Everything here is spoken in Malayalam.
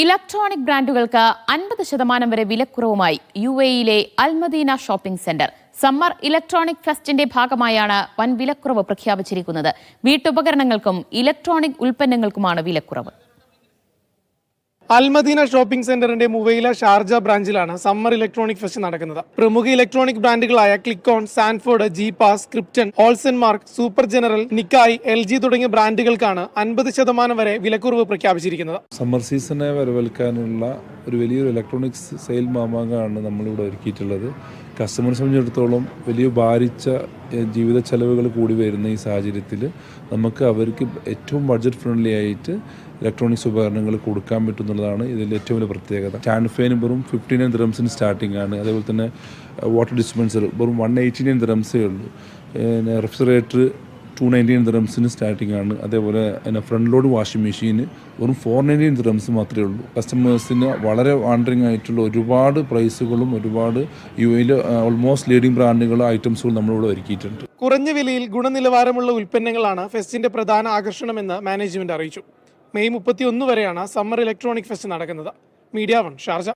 ഇലക്ട്രോണിക് ബ്രാൻഡുകൾക്ക് അൻപത് ശതമാനം വരെ വിലക്കുറവുമായി യു എയിലെ Almadina shopping centre. Summer electronic ഫെസ്റ്റിന്റെ ഭാഗമായാണ് വൻ വിലക്കുറവ് പ്രഖ്യാപിച്ചിരിക്കുന്നത്. വീട്ടുപകരണങ്ങൾക്കും ഇലക്ട്രോണിക് ഉൽപ്പന്നങ്ങൾക്കുമാണ് വിലക്കുറവ്. അൽമദീന ഷോപ്പിംഗ് സെന്ററിന്റെ മുവൈല ഷാർജ ബ്രാഞ്ചിലാണ് സമ്മർ ഇലക്ട്രോണിക് ഫെസ്റ്റ് നടക്കുന്നത്. പ്രമുഖ electronic ബ്രാൻഡുകളായ Clikon Sanford Geepas Krypton Olsenmark Super General Nikai L G തുടങ്ങിയ ബ്രാൻഡുകൾക്കാണ് അൻപത് ശതമാനം വരെ വിലക്കുറവ് പ്രഖ്യാപിച്ചിരിക്കുന്നത്. സമ്മർ സീസണെ വരവേൽക്കാനുള്ള ഒരു വലിയൊരു ഇലക്ട്രോണിക്സ് സെയിൽ മാമാങ്കമാണ് നമ്മളിവിടെ ഒരുക്കിയിട്ടുള്ളത്. കസ്റ്റമേഴ്സ് സംബന്ധിച്ചിടത്തോളം വലിയ ഭാരിച്ച ജീവിത ചെലവുകൾ കൂടി വരുന്ന ഈ സാഹചര്യത്തിൽ നമുക്ക് അവർക്ക് ഏറ്റവും ബഡ്ജറ്റ് ഫ്രണ്ട്ലി ആയിട്ട് ഇലക്ട്രോണിക്സ് ഉപകരണങ്ങൾ കൊടുക്കാൻ പറ്റുന്നതാണ് ഇതിൽ ഏറ്റവും വലിയ പ്രത്യേകത. സ്റ്റാൻഡ് ഫാൻ വെറും ഫിഫ്റ്റി നയൻ ദ്രംസിന് സ്റ്റാർട്ടിംഗ് ആണ്. അതേപോലെ തന്നെ വാട്ടർ ഡിസ്പെൻസർ വെറും വൺ എയ്റ്റി നയൻ ദ്രംസേ ഉള്ളൂ. പിന്നെ റെഫ്രിജറേറ്റർ ടു നയന്റി നയൻ ദ്രംസിന് സ്റ്റാർട്ടിംഗ് ആണ്. അതേപോലെ പിന്നെ ഫ്രണ്ട് ലോഡ് വാഷിംഗ് മെഷീന് വെറും ഫോർ നയന്റി നയൻ ദ്രംസ് മാത്രമേ ഉള്ളൂ. കസ്റ്റമേഴ്സിന് വളരെ വാണ്ടറിങ് ആയിട്ടുള്ള ഒരുപാട് പ്രൈസുകളും ഒരുപാട് യു എയിൽ ഓൾമോസ്റ്റ് ലീഡിംഗ് ബ്രാൻഡുകളും ഐറ്റംസുകളും നമ്മളിവിടെ ഒരുക്കിയിട്ടുണ്ട്. കുറഞ്ഞ വിലയിൽ ഗുണനിലവാരമുള്ള ഉൽപ്പന്നങ്ങളാണ് ഫെസ്റ്റിന്റെ പ്രധാന ആകർഷണമെന്ന് മാനേജ്മെന്റ് അറിയിച്ചു. മെയ് മുപ്പത്തി ഒന്ന് വരെയാണ് സമ്മർ ഇലക്ട്രോണിക് ഫെസ്റ്റ് നടക്കുന്നത്. Media one Sharjah.